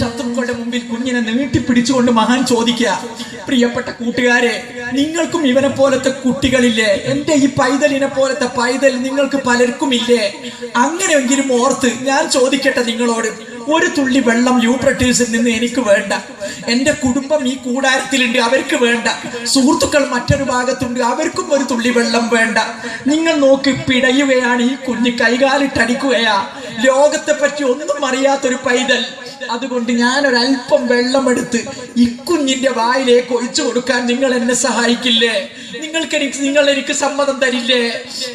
ശത്രുക്കളുടെ മുമ്പിൽ കുഞ്ഞിനെ നീട്ടി പിടിച്ചുകൊണ്ട് മഹാൻ ചോദിക്കുക പ്രിയപ്പെട്ട കൂട്ടുകാരെ നിങ്ങൾക്കും ഇവനെ പോലത്തെ കുട്ടികളില്ലേ? എന്റെ ഈ പൈതലിനെ പോലത്തെ പൈതൽ നിങ്ങൾക്ക് പലർക്കും ഇല്ലേ? അങ്ങനെയെങ്കിലും ഓർത്ത് ഞാൻ ചോദിക്കട്ടെ നിങ്ങളോട്. ഒരു തുള്ളി വെള്ളം യൂപ്രട്ടീസിൽ നിന്ന് എനിക്ക് വേണ്ട. എന്റെ കുടുംബം ഈ കൂടാരത്തിലുണ്ട് അവർക്ക് വേണ്ട. സുഹൃത്തുക്കൾ മറ്റൊരു ഭാഗത്തുണ്ട് അവർക്കും ഒരു തുള്ളി വെള്ളം വേണ്ട. നിങ്ങൾ നോക്കി പിടയുകയാണ് ഈ കുഞ്ഞ് കൈകാലിട്ടടിക്കുകയാ. ലോകത്തെ പറ്റി ഒന്നും അറിയാത്തൊരു പൈതൽ. അതുകൊണ്ട് ഞാൻ ഒരല്പം വെള്ളമെടുത്ത് ഇക്കുഞ്ഞിന്റെ വായിലേക്ക് ഒഴിച്ചു കൊടുക്കാൻ നിങ്ങൾ എന്നെ സഹായിക്കില്ലേ? നിങ്ങൾക്ക് എനിക്ക് നിങ്ങൾ എനിക്ക് സമ്മതം തരില്ലേ?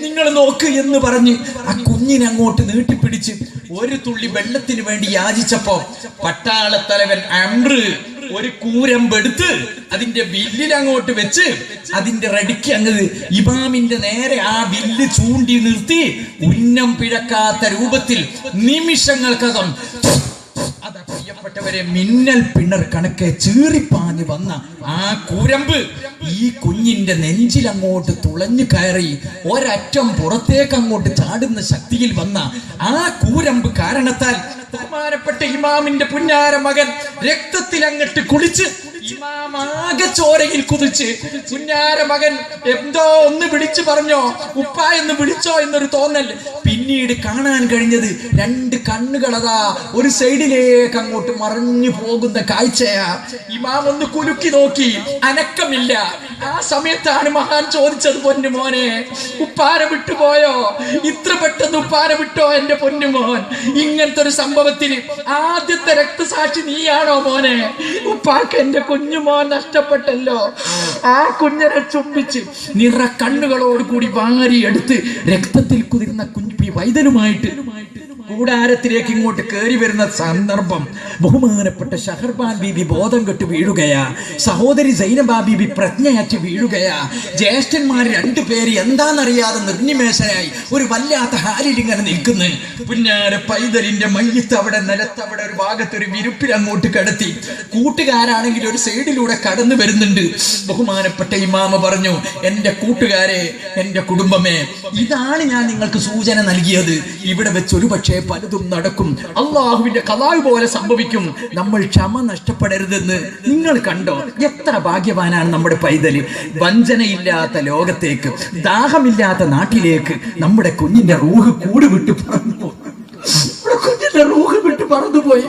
നിങ്ങൾ നോക്ക് എന്ന് പറഞ്ഞ് ആ കുഞ്ഞിനെ അങ്ങോട്ട് നീട്ടിപ്പിടിച്ച് ഒരു തുള്ളി വെള്ളത്തിന് വേണ്ടി യാചിച്ചപ്പോ പട്ടാളത്തലവൻ അമ്ര് ഒരു കൂരമ്പെടുത്ത് അതിന്റെ വില്ലിൽ അങ്ങോട്ട് വെച്ച് അതിന്റെ റെഡിക്ക് അങ്ങ് ഇമാമിന്റെ നേരെ ആ വില്ല് ചൂണ്ടി നിർത്തി ഉന്നം പിഴക്കാത്ത രൂപത്തിൽ നിമിഷങ്ങൾക്കകം പ്രിയപ്പെട്ടവരെ മിന്നൽ പിണർ കണക്കെ ചീറിപ്പാഞ്ഞു വന്ന ആ കുരമ്പ് ഈ കുഞ്ഞിന്റെ നെഞ്ചിലങ്ങോട്ട് തുളഞ്ഞു കയറി ഒരറ്റം പുറത്തേക്ക് അങ്ങോട്ട് ചാടുന്ന ശക്തിയിൽ വന്ന ആ കൂരമ്പ് കാരണത്താൽ ബഹുമാനപ്പെട്ട ഇമാമിന്റെ പുന്നാര മകൻ രക്തത്തിൽ അങ്ങട്ട് കുളിച്ച് ഇമാം ചോരയിൽ കുതിച്ച് കുഞ്ഞാര മകൻ എന്തോ ഒന്ന് വിളിച്ചു പറഞ്ഞോ? ഉപ്പ എന്ന് വിളിച്ചോ? എന്നൊരു തോന്നൽ. പിന്നീട് കാണാൻ കഴിഞ്ഞത് രണ്ട് കണ്ണുകളതാ. ഒരു സൈഡിലേക്ക് അങ്ങോട്ട് മറിഞ്ഞു പോകുന്ന കാഴ്ചയാ. ഇമാം ഒന്ന് കുലുക്കി നോക്കി. അനക്കമില്ല. ആ സമയത്താണ് മഹാൻ ചോദിച്ചത് പൊന്നു മോനെ ഉപ്പാര വിട്ടുപോയോ? ഇത്ര പെട്ടെന്ന് ഉപ്പാര വിട്ടോ എന്റെ പൊന്നുമോൻ ഇങ്ങനത്തെ ഒരു സംഭവത്തിൽ ആദ്യത്തെ രക്തസാക്ഷി നീയാണോ മോനെ? ഉപ്പാക്ക് എന്റെ കുഞ്ഞുമോൻ നഷ്ടപ്പെട്ടല്ലോ? ആ കുഞ്ഞിനെ ചുംബിച്ച് നിറ കണ്ണുകളോട് കൂടി വാരിയെടുത്ത് രക്തത്തിൽ കുതിർന്ന കുഞ്ഞു വൈദ്യനുമായിട്ട് കൂടാരത്തിലേക്ക് ഇങ്ങോട്ട് കയറി വരുന്ന സന്ദർഭം ബഹുമാനപ്പെട്ട ഷഹർബാൻ ബീബി ബോധം കെട്ട് വീഴുകയാ. സഹോദരി സൈനബാ ബീബി പ്രജ്ഞയറ്റ് വീഴുകയാ. ജ്യേഷ്ഠന്മാർ രണ്ടു പേര് എന്താണെന്നറിയാതെ നിർനിമേഷനായി ഒരു വല്ലാത്ത ഹാലിലിങ്ങനെ നിൽക്കുന്നു. പുന്നാര പൈതലിന്റെ മയ്യത്ത് അവിടെ നിലത്ത് അവിടെ ഒരു ഭാഗത്ത് ഒരു വിരുപ്പിൽ അങ്ങോട്ട് കടത്തി. കൂട്ടുകാരാണെങ്കിൽ ഒരു സൈഡിലൂടെ കടന്നു വരുന്നുണ്ട്. ബഹുമാനപ്പെട്ട ഇമാമ പറഞ്ഞു എന്റെ കൂട്ടുകാരെ എന്റെ കുടുംബമേ ഇതാണ് ഞാൻ നിങ്ങൾക്ക് സൂചന നൽകിയത്. ഇവിടെ വെച്ച് ഒരു പക്ഷേ പലതും നടക്കും. അള്ളാഹുവിന്റെ കലാവ് പോലെ സംഭവിക്കും. നമ്മൾ ക്ഷമ നഷ്ടപ്പെടരുതെന്ന് നിങ്ങൾ കണ്ടോ? എത്ര ഭാഗ്യവാനാണ് നമ്മുടെ പൈതൽ. വഞ്ചനയില്ലാത്ത ലോകത്തേക്ക് ദാഹമില്ലാത്ത നാട്ടിലേക്ക് നമ്മുടെ കുഞ്ഞിന്റെ റൂഹ് കൂടുവിട്ട് പറന്നു കുഞ്ഞിന്റെ റൂഹ് വിട്ട് പറന്നുപോയി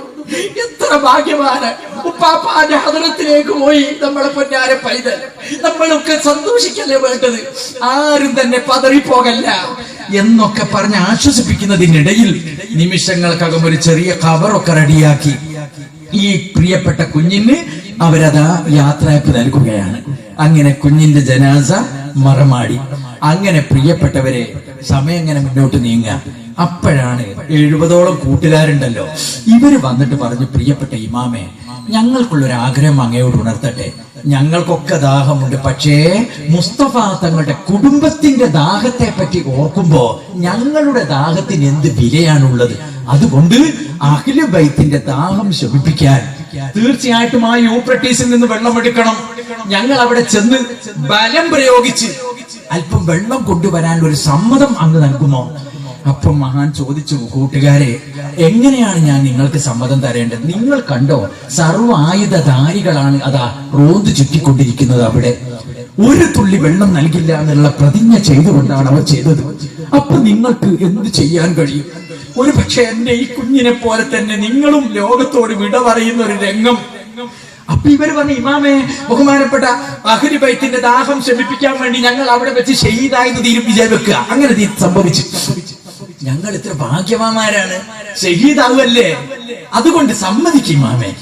എത്ര ഭാഗ്യവാന് ഉപ്പാപ്പാന്റെ ഹദറത്തിലേക്ക് പോയി. നമ്മളെ പൊന്നാരെ പൈതൽ. നമ്മളൊക്കെ സന്തോഷിക്കല്ലേ വേണ്ടത്? ആരും തന്നെ പതറിപ്പോകല്ല എന്നൊക്കെ പറഞ്ഞ് ആശ്വസിപ്പിക്കുന്നതിനിടയിൽ നിമിഷങ്ങൾക്കകം ഒരു ചെറിയ കവറൊക്കെ റെഡിയാക്കി. ഈ പ്രിയപ്പെട്ട കുഞ്ഞിന് അവരതാ യാത്രയപ്പ് നൽകുകയാണ്. അങ്ങനെ കുഞ്ഞിന്റെ ജനാസ മറമാടി. അങ്ങനെ പ്രിയപ്പെട്ടവരെ സമയം ഇങ്ങനെ മുന്നോട്ട് നീങ്ങുക. അപ്പോഴാണ് എഴുപതോളം കൂട്ടുകാരുണ്ടല്ലോ. ഇവർ വന്നിട്ട് പറഞ്ഞു പ്രിയപ്പെട്ട ഇമാമേ ഞങ്ങൾക്കുള്ള ഒരു ആഗ്രഹം അങ്ങയോട് ഉണർത്തട്ടെ. ഞങ്ങൾക്കൊക്കെ ദാഹമുണ്ട്. പക്ഷേ മുസ്തഫ തങ്ങളുടെ കുടുംബത്തിന്റെ ദാഹത്തെ പറ്റി ഓർക്കുമ്പോ ഞങ്ങളുടെ ദാഹത്തിന് എന്ത് വിലയാണുള്ളത്? അതുകൊണ്ട് അഖില ബൈത്തിന്റെ ദാഹം ശമിപ്പിക്കാൻ തീർച്ചയായിട്ടും ആ യൂപ്രട്ടീസിൽ നിന്ന് വെള്ളം എടുക്കണം. ഞങ്ങൾ അവിടെ ചെന്ന് ബലം പ്രയോഗിച്ച് അല്പം വെള്ളം കൊണ്ടുവരാൻ ഒരു സമ്മതം അങ്ങ് നൽകുമോ? അപ്പം മഹാൻ ചോദിച്ചു കൂട്ടുകാരെ എങ്ങനെയാണ് ഞാൻ നിങ്ങൾക്ക് സമ്മതം തരേണ്ടത്? നിങ്ങൾ കണ്ടോ സർവ ആയുധധാരികളാണ് അതാ റോന്ത് ചുറ്റിക്കൊണ്ടിരിക്കുന്നത് അവിടെ. ഒരു തുള്ളി വെള്ളം നൽകില്ല എന്നുള്ള പ്രതിജ്ഞ ചെയ്തുകൊണ്ടാണ് അവർ ചെയ്തത്. അപ്പൊ നിങ്ങൾക്ക് എന്ത് ചെയ്യാൻ കഴിയും? ഒരു പക്ഷെ എന്റെ ഈ കുഞ്ഞിനെ പോലെ തന്നെ നിങ്ങളും ലോകത്തോട് വിട പറയുന്ന ഒരു രംഗം. അപ്പൊ ഇവർ പറഞ്ഞു ഇമാമേ ബഹുമാനപ്പെട്ട അഹരി ബൈത്തിന്റെ ദാഹം ശമിപ്പിക്കാൻ വേണ്ടി ഞങ്ങൾ അവിടെ വെച്ച് ഷഹീദായെന്ന് തീരും വെക്കുക അങ്ങനെ സംഭവിച്ചു. ഞങ്ങൾ ഇത്ര ഭാഗ്യവാന്മാരാണ്. ഷഹീദാവല്ലേ അതുകൊണ്ട് സമ്മതിക്കും മാമേ.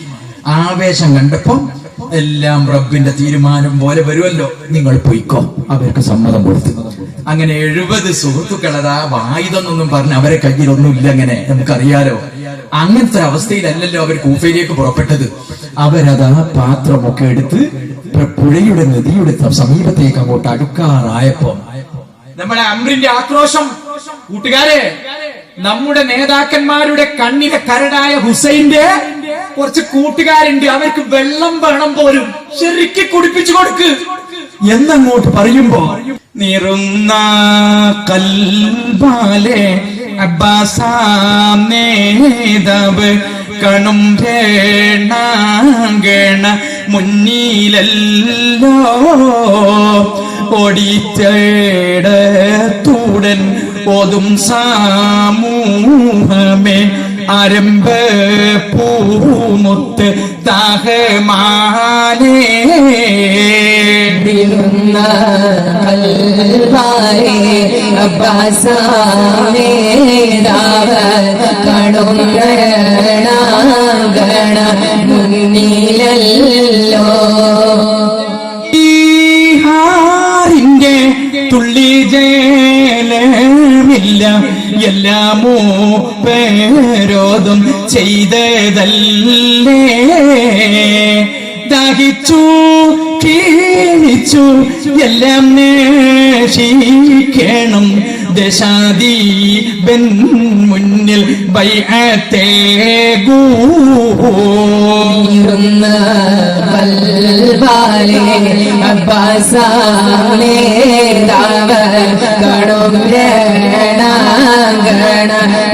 ആവേശം കണ്ടപ്പോ എല്ലാം റബ്ബിന്റെ തീരുമാനം പോലെ വരുമല്ലോ. നിങ്ങൾ പൊയ്ക്കോ. അവർക്ക് സമ്മതം കൊടുത്തു. അങ്ങനെ എഴുപത് സുഹൃത്തുക്കൾ അതാ വായുതെന്നൊന്നും പറഞ്ഞ് അവരെ കയ്യിലൊന്നും ഇല്ല അങ്ങനെ. നമുക്കറിയാലോ. അങ്ങനത്തെ അവസ്ഥയിലല്ലല്ലോ അവർ കൂഫയിലേക്ക് പുറപ്പെട്ടത്. അവരതാ പാത്രമൊക്കെ എടുത്ത് പുഴയുടെ നദിയുടെ സമീപത്തേക്ക് അങ്ങോട്ട് അടുക്കാറായപ്പോ. നമ്മളെ അമ്രിന്റെ ആക്രോശം കൂട്ടുകാരെ നമ്മുടെ നേതാക്കന്മാരുടെ കണ്ണിലെ കരടായ ഹുസൈന്റെ കുറച്ച് കൂട്ടുകാരുണ്ട്. അവർക്ക് വെള്ളം വേണം പോലും. ശരിക്ക് കുടിപ്പിച്ചു കൊടുക്ക്. എന്നങ്ങോട്ട് പറയുമ്പോ നിറുന്ന കൽബാലെ അബ്ബാസാം നേതാവ് കണും ഭേണാങ്കണ മുന്നിലല്ലോ. ഓടിച്ചേടത്തൂടൻ ഓതും സാമൂഹമേ. അരമ്പ പൂമുത്ത് കണും ഗണ മുന്നിലല്ലോ. ഈഹാറിന്റെ തുള്ളി ജേലമില്ല എല്ലാമോ പേരോതും ചെയ്തതല്ലേ? ദാഹിച്ചു കീഴിച്ചു എല്ലാം നേഷിക്കണം. ദശാദീപൻ മുന്നിൽ ബൈഅത്തേകൂ ഇരുന്ന കൽവാലെ അബ്ബാസാമേ ദാവ കണും ഗണ മുന്നിലല്ലോ